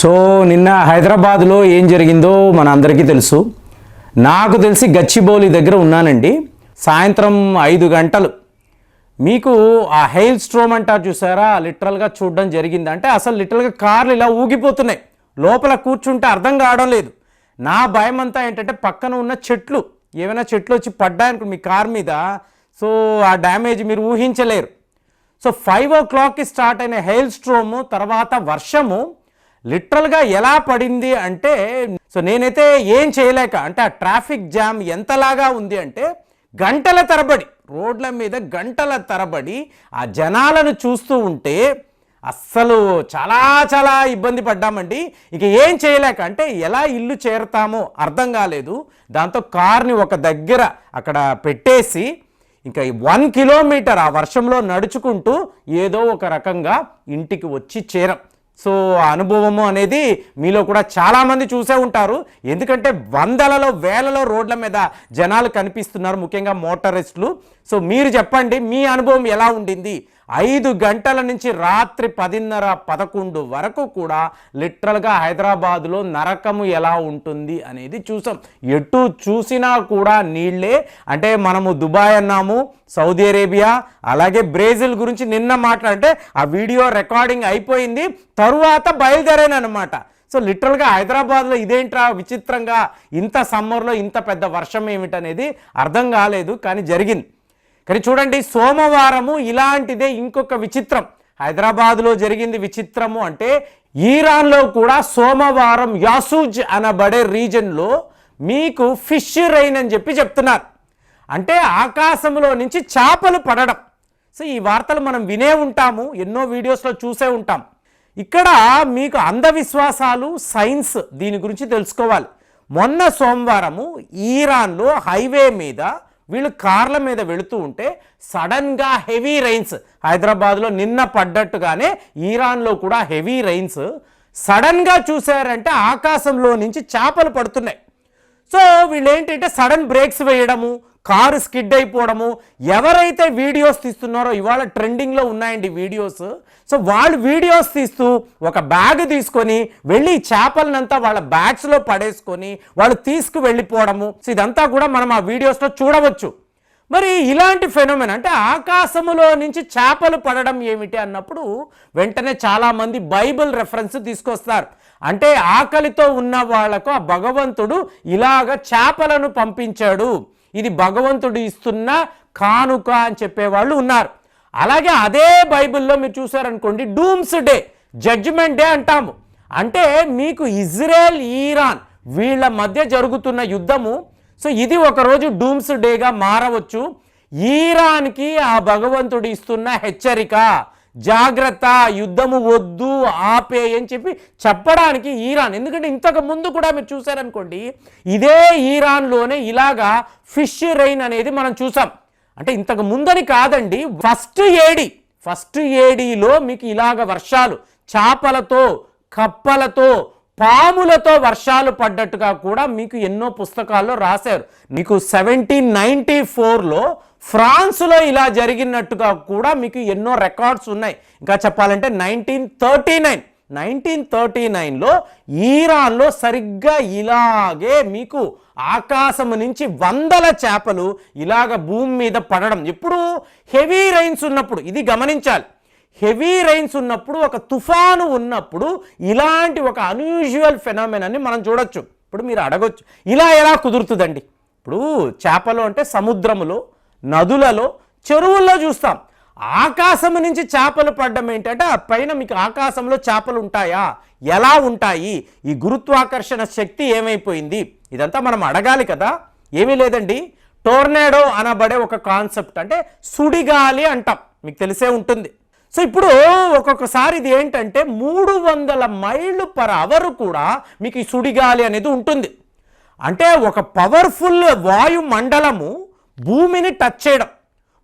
So నిన్న హైదరాబాద్లో ఏం జరిగిందో మన అందరికీ తెలుసు. నాకు తెలిసి గచ్చిబౌలి దగ్గర ఉన్నానండి. సాయంత్రం ఐదు గంటలు. మీకు ఆ హెయిల్ స్ట్రోమ్ అంటారు చూసారా? లిటరల్గా చూడడం జరిగింది. అంటే అసలు లిటరల్గా కార్లు ఇలా ఊగిపోతున్నాయి. లోపల కూర్చుంటే అర్థం కావడం లేదు. నా భయం అంతా ఏంటంటే పక్కన ఉన్న చెట్లు. ఏమైనా చెట్లు వచ్చి పడ్డాయనుకో మీ కార్ మీద. సో ఆ డ్యామేజ్ మీరు ఊహించలేరు. సో ఫైవ్ ఓ క్లాక్కి స్టార్ట్ అయిన హెయిల్ స్ట్రోము తర్వాత వర్షము లిటరల్గా ఎలా పడింది అంటే సో నేనైతే ఏం చేయలేక అంటే ఆ ట్రాఫిక్ జామ్ ఎంతలాగా ఉంది అంటే గంటల తరబడి రోడ్ల మీద గంటల తరబడి ఆ జనాలను చూస్తూ ఉంటే అస్సలు చాలా చాలా ఇబ్బంది పడ్డామండి. ఇక ఏం చేయలేక అంటే ఎలా ఇల్లు చేరతామో అర్థం కాలేదు. దాంతో కార్ని ఒక దగ్గర అక్కడ పెట్టేసి ఇంకా వన్ కిలోమీటర్ ఆ వర్షంలో నడుచుకుంటూ ఏదో ఒక రకంగా ఇంటికి వచ్చి చేరం. సో ఆ అనుభవము అనేది మీలో కూడా చాలామంది చూసే ఉంటారు. ఎందుకంటే వందలలో వేలలో రోడ్ల మీద జనాలు కనిపిస్తున్నారు ముఖ్యంగా మోటరిస్టులు. సో మీరు చెప్పండి మీ అనుభవం ఎలా ఉండింది? ఐదు గంటల నుంచి రాత్రి పదిన్నర పదకొండు వరకు కూడా లిటరల్గా హైదరాబాదులో నరకము ఎలా ఉంటుంది అనేది చూసాం. ఎటు చూసినా కూడా నీళ్ళే. అంటే మనము దుబాయ్ అన్నాము సౌదీ అరేబియా అలాగే బ్రెజిల్ గురించి నిన్న మాట్లాడితే ఆ వీడియో రికార్డింగ్ అయిపోయింది తరువాత బయలుదేరానమాట సో లిటరల్గా హైదరాబాద్లో ఇదేంట్రా విచిత్రంగా ఇంత సమ్మర్లో ఇంత పెద్ద వర్షం ఏమిటనేది అర్థం కాలేదు కానీ జరిగింది. కానీ చూడండి సోమవారము ఇలాంటిదే ఇంకొక విచిత్రం. హైదరాబాద్లో జరిగింది విచిత్రము అంటే ఈరాన్లో కూడా సోమవారం యాసూజ్ అనబడే రీజన్లో మీకు ఫిష్ రైన్ అని చెప్పి చెప్తున్నారు. అంటే ఆకాశంలో నుంచి చేపలు పడడం. సో ఈ వార్తలు మనం వినే ఉంటాము ఎన్నో వీడియోస్లో చూసే ఉంటాం. ఇక్కడ మీకు అంధవిశ్వాసాలు సైన్స్ దీని గురించి తెలుసుకోవాలి. మొన్న సోమవారము ఈరాన్లో హైవే మీద వీళ్ళు కార్ల మీద వెళుతూ ఉంటే సడన్గా హెవీ రైన్స్ హైదరాబాద్లో నిన్న పడ్డట్టుగానే ఈరాన్లో కూడా హెవీ రైన్స్ సడన్గా చూసారంటే ఆకాశంలో నుంచి చేపలు పడుతున్నాయి. సో వీళ్ళు ఏంటంటే సడన్ బ్రేక్స్ వేయడము కారు స్కిడ్ అయిపోవడము ఎవరైతే వీడియోస్ తీస్తున్నారో ఇవాళ ట్రెండింగ్లో ఉన్నాయండి వీడియోస్. సో వాళ్ళు వీడియోస్ తీస్తూ ఒక బ్యాగ్ తీసుకొని వెళ్ళి చేపలనంతా వాళ్ళ బ్యాగ్స్లో పడేసుకొని వాళ్ళు తీసుకు వెళ్ళిపోవడము సో ఇదంతా కూడా మనం ఆ వీడియోస్లో చూడవచ్చు. మరి ఇలాంటి ఫెనోమెన్ అంటే ఆకాశములో నుంచి చేపలు పడడం ఏమిటి అన్నప్పుడు వెంటనే చాలామంది బైబిల్ రెఫరెన్స్ తీసుకొస్తారు. అంటే ఆకలితో ఉన్న వాళ్ళకు ఆ భగవంతుడు ఇలాగ చేపలను పంపించాడు. ఇది భగవంతుడు ఇస్తున్న కానుక అని చెప్పేవాళ్ళు ఉన్నారు. అలాగే అదే బైబిల్లో మీరు చూసారనుకోండి డూమ్స్ డే జడ్జిమెంట్ డే అంటాము. అంటే మీకు ఇజ్రాయెల్ ఈరాన్ వీళ్ళ మధ్య జరుగుతున్న యుద్ధము. సో ఇది ఒకరోజు డూమ్స్ డేగా మారవచ్చు. ఈరాన్కి ఆ భగవంతుడు ఇస్తున్న హెచ్చరిక. జాగ్రత్త యుద్ధము వద్దు ఆపే అని చెప్పి చెప్పడానికి ఈరాన్. ఎందుకంటే ఇంతకు ముందు కూడా మీరు చూసారనుకోండి ఇదే ఈరాన్లోనే ఇలాగా ఫిష్ రైన్ అనేది మనం చూసాం. అంటే ఇంతకు ముందని కాదండి ఫస్ట్ ఏడి ఫస్ట్ ఏడీలో మీకు ఇలాగ వర్షాలు చేపలతో కప్పలతో పాములతో వర్షాలు పడ్డట్టుగా కూడా మీకు ఎన్నో పుస్తకాల్లో రాశారు. మీకు సెవెంటీన్ నైంటీ ఫోర్లో ఫ్రాన్స్లో ఇలా జరిగినట్టుగా కూడా మీకు ఎన్నో రికార్డ్స్ ఉన్నాయి. ఇంకా చెప్పాలంటే nineteen thirty nine nineteen thirty నైన్లో ఈరాన్లో సరిగ్గా ఇలాగే మీకు ఆకాశం నుంచి వందల చేపలు ఇలాగ భూమి మీద పడడం. ఎప్పుడు హెవీ రైన్స్ ఉన్నప్పుడు ఇది గమనించాలి. హెవీ రైన్స్ ఉన్నప్పుడు ఒక తుఫాను ఉన్నప్పుడు ఇలాంటి ఒక అన్యూజువల్ ఫెనామెనాన్ని మనం చూడొచ్చు. ఇప్పుడు మీరు అడగొచ్చు ఇలా ఎలా కుదురుతుందండి? ఇప్పుడు చేపలు అంటే సముద్రములో నదులలో చెరువుల్లో చూస్తాం. ఆకాశం నుంచి చేపలు పడ్డం ఏంటంటే ఆ పైన మీకు ఆకాశంలో చేపలు ఉంటాయా? ఎలా ఉంటాయి? ఈ గురుత్వాకర్షణ శక్తి ఏమైపోయింది? ఇదంతా మనం అడగాలి కదా? ఏమీ లేదండి. టోర్నాడో అనబడే ఒక కాన్సెప్ట్ అంటే సుడిగాలి అంటాం. మీకు తెలిసే ఉంటుంది. సో ఇప్పుడు ఒక్కొక్కసారి ఇది ఏంటంటే మూడు వందల మైళ్ళు పర్ అవర్ కూడా మీకు ఈ సుడిగాలి అనేది ఉంటుంది. అంటే ఒక పవర్ఫుల్ వాయు మండలము భూమిని టచ్ చేయడం.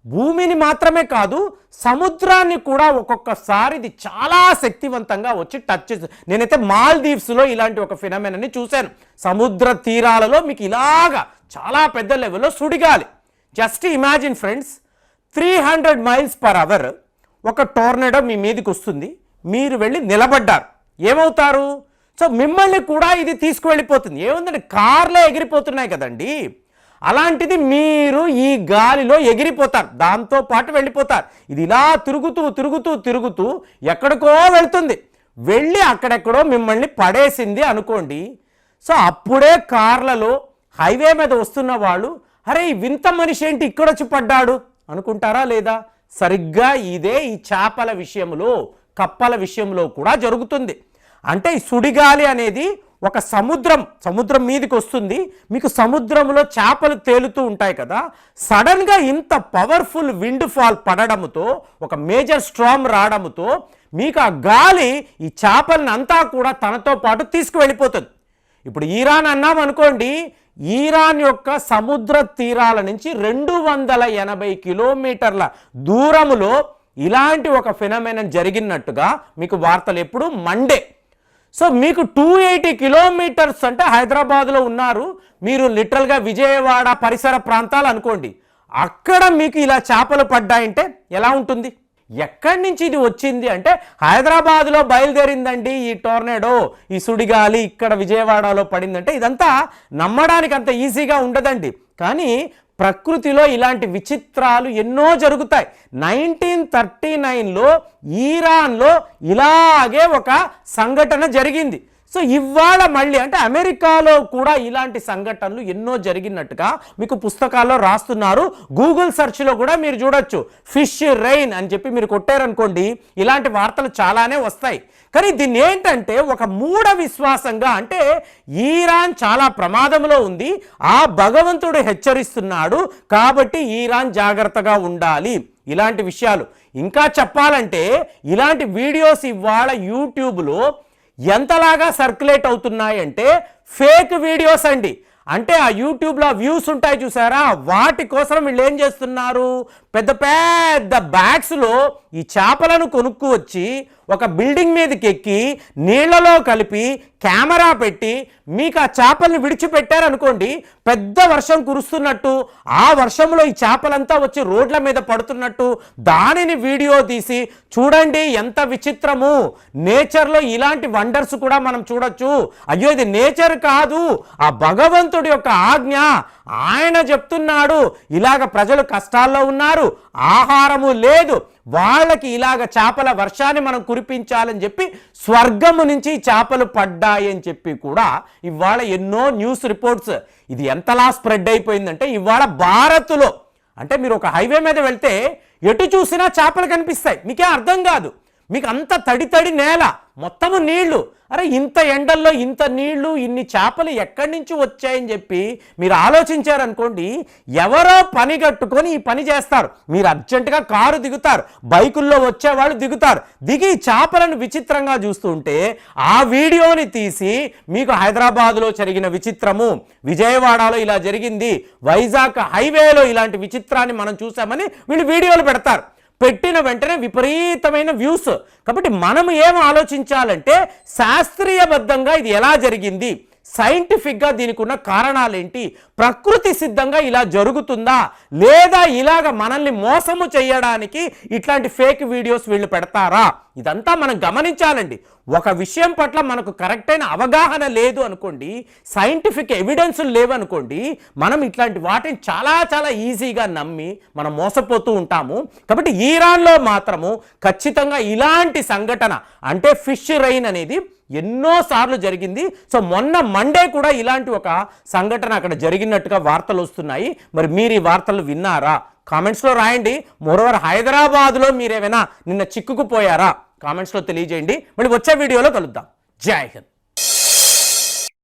భూమిని మాత్రమే కాదు సముద్రాన్ని కూడా ఒక్కొక్కసారి ఇది చాలా శక్తివంతంగా వచ్చి టచ్ చేస్తుంది. నేనైతే మాల్దీవ్స్లో ఇలాంటి ఒక ఫినమెన్ చూశాను. సముద్ర తీరాలలో మీకు ఇలాగా చాలా పెద్ద లెవెల్లో సుడిగాలి. Just imagine friends three hundred miles per hour ఒక టోర్నడో మీ మీదకి వస్తుంది. మీరు వెళ్ళి నిలబడ్డారు. ఏమవుతారు? సో మిమ్మల్ని కూడా ఇది తీసుకువెళ్ళిపోతుంది. ఏముందండి? కార్లే ఎగిరిపోతున్నాయి కదండి. అలాంటిది మీరు ఈ గాలిలో ఎగిరిపోతారు. దాంతో పాటు వెళ్ళిపోతారు. ఇది ఇలా తిరుగుతూ తిరుగుతూ తిరుగుతూ ఎక్కడికో వెళ్తుంది. వెళ్ళి అక్కడెక్కడో మిమ్మల్ని పడేసింది అనుకోండి. సో అప్పుడే కార్లలో హైవే మీద వస్తున్న వాళ్ళు అరే వింత మనిషి ఏంటి? ఇక్కడ వచ్చి పడ్డాడు. అనుకుంటారా లేదా? సరిగ్గా ఇదే ఈ చేపల విషయంలో కప్పల విషయంలో కూడా జరుగుతుంది. అంటే ఈ సుడిగాలి అనేది ఒక సముద్రం సముద్రం మీదకి వస్తుంది. మీకు సముద్రంలో చేపలు తేలుతూ ఉంటాయి కదా సడన్గా ఇంత పవర్ఫుల్ విండ్ ఫాల్ పడడంతో ఒక మేజర్ స్ట్రామ్ రావడంతో మీకు ఆ గాలి ఈ చేపలను అంతా కూడా తనతో పాటు తీసుకువెళ్ళిపోతుంది. ఇప్పుడు ఈరాన్ అన్నాం అనుకోండి ఈరాన్ యొక్క సముద్ర తీరాల నుంచి రెండు వందల ఎనభై కిలోమీటర్ల దూరములో ఇలాంటి ఒక ఫినమైన జరిగినట్టుగా మీకు వార్తలు ఎప్పుడు మండే. సో మీకు టూ ఎయిటీ కిలోమీటర్స్ అంటే హైదరాబాద్లో ఉన్నారు. మీరు లిటరల్గా విజయవాడ పరిసర ప్రాంతాలు అనుకోండి. అక్కడ మీకు ఇలా చేపలు పడ్డాయంటే ఎలా ఉంటుంది? ఎక్కడి నుంచి ఇది వచ్చింది అంటే హైదరాబాద్లో బయలుదేరిందండి ఈ టోర్నేడో ఈ సుడిగాలి ఇక్కడ విజయవాడలో పడిందంటే ఇదంతా నమ్మడానికి అంత ఈజీగా ఉండదండి. కానీ ప్రకృతిలో ఇలాంటి విచిత్రాలు ఎన్నో జరుగుతాయి. నైన్టీన్ థర్టీ నైన్లో ఈరాన్లో ఇలాగే ఒక సంఘటన జరిగింది. సో ఇవాళ మళ్ళీ అంటే అమెరికాలో కూడా ఇలాంటి సంఘటనలు ఎన్నో జరిగినట్టుగా మీకు పుస్తకాల్లో రాస్తున్నారు. గూగుల్ సెర్చ్లో కూడా మీరు చూడొచ్చు. ఫిష్ రెయిన్ అని చెప్పి మీరు కొట్టారనుకోండి ఇలాంటి వార్తలు చాలానే వస్తాయి. కానీ దీన్ని ఏంటంటే ఒక మూఢ విశ్వాసంగా అంటే ఈరాన్ చాలా ప్రమాదంలో ఉంది ఆ భగవంతుడు హెచ్చరిస్తున్నాడు కాబట్టి ఈరాన్ జాగ్రత్తగా ఉండాలి. ఇలాంటి విషయాలు. ఇంకా చెప్పాలంటే ఇలాంటి వీడియోస్ ఇవాళ యూట్యూబ్లో ఎంతలాగా సర్క్యులేట్ అవుతున్నాయి అంటే ఫేక్ వీడియోస్ అండి. అంటే ఆ యూట్యూబ్లో వ్యూస్ ఉంటాయి చూసారా? వాటి కోసం వీళ్ళు ఏం చేస్తున్నారు? పెద్ద పెద్ద బ్యాగ్స్లో ఈ చేపలను కొనుక్కు వచ్చి ఒక బిల్డింగ్ మీదకి ఎక్కి నీళ్ళలో కలిపి కెమెరా పెట్టి మీకు ఆ చేపల్ని విడిచిపెట్టారనుకోండి పెద్ద వర్షం కురుస్తున్నట్టు ఆ వర్షంలో ఈ చేపలంతా వచ్చి రోడ్ల మీద పడుతున్నట్టు దానిని వీడియో తీసి చూడండి ఎంత విచిత్రము. నేచర్లో ఇలాంటి వండర్స్ కూడా మనం చూడొచ్చు. అయ్యో ఇది నేచర్ కాదు ఆ భగవంతుడి యొక్క ఆజ్ఞ. ఆయన చెప్తున్నాడు ఇలాగ ప్రజలు కష్టాల్లో ఉన్నారు ఆహారము లేదు వాళ్ళకి ఇలాగ చేపల వర్షాన్ని మనం కురిపించాలని చెప్పి స్వర్గము నుంచి చేపలు పడ్డాయని చెప్పి కూడా ఇవాళ ఎన్నో న్యూస్ రిపోర్ట్స్. ఇది ఎంతలా స్ప్రెడ్ అయిపోయిందంటే ఇవాళ భారత్లో అంటే మీరు ఒక హైవే మీద వెళ్తే ఎటు చూసినా చేపలు కనిపిస్తాయి. మీకేం అర్థం కాదు. మీకు అంత తడి తడి నేల మొత్తము నీళ్ళు. అరే ఇంత ఎండల్లో ఇంత నీళ్ళు ఇన్ని చేపలు ఎక్కడి నుంచి వచ్చాయని చెప్పి మీరు ఆలోచించారనుకోండి ఎవరో పని కట్టుకొని ఈ పని చేస్తారు. మీరు అర్జెంటుగా కారు దిగుతారు బైకుల్లో వచ్చేవాళ్ళు దిగుతారు. దిగి చేపలను విచిత్రంగా చూస్తుంటే ఆ వీడియోని తీసి మీకు హైదరాబాద్లో జరిగిన విచిత్రము విజయవాడలో ఇలా జరిగింది వైజాగ్ హైవేలో ఇలాంటి విచిత్రాన్ని మనం చూసామని వీళ్ళు వీడియోలు పెడతారు. పెట్టిన వెంటనే విపరీతమైన వ్యూస్. కాబట్టి మనం ఏం ఆలోచించాలంటే శాస్త్రీయబద్ధంగా ఇది ఎలా జరిగింది? సైంటిఫిక్గా దీనికి ఉన్న కారణాలేంటి? ప్రకృతి సిద్ధంగా ఇలా జరుగుతుందా? లేదా ఇలాగ మనల్ని మోసము చేయడానికి ఇట్లాంటి ఫేక్ వీడియోస్ వీళ్ళు పెడతారా? ఇదంతా మనం గమనించాలండి. ఒక విషయం పట్ల మనకు కరెక్ట్ అయిన అవగాహన లేదు అనుకోండి సైంటిఫిక్ ఎవిడెన్స్ లేవనుకోండి మనం ఇట్లాంటి వాటిని చాలా చాలా ఈజీగా నమ్మి మనం మోసపోతూ ఉంటాము. కాబట్టి ఈరాన్లో మాత్రము ఖచ్చితంగా ఇలాంటి సంఘటన అంటే ఫిష్ రైన్ అనేది ఎన్నోసార్లు జరిగింది. సో మొన్న మండే కూడా ఇలాంటి ఒక సంఘటన అక్కడ జరిగినట్టుగా వార్తలు వస్తున్నాయి. మరి మీరు ఈ వార్తలు విన్నారా? కామెంట్స్లో రాయండి. మోరోవర్ హైదరాబాద్లో మీరేమైనా నిన్న చిక్కుకుపోయారా? కామెంట్స్లో తెలియజేయండి. మళ్ళీ వచ్చే వీడియోలో కలుద్దాం. జై హింద్.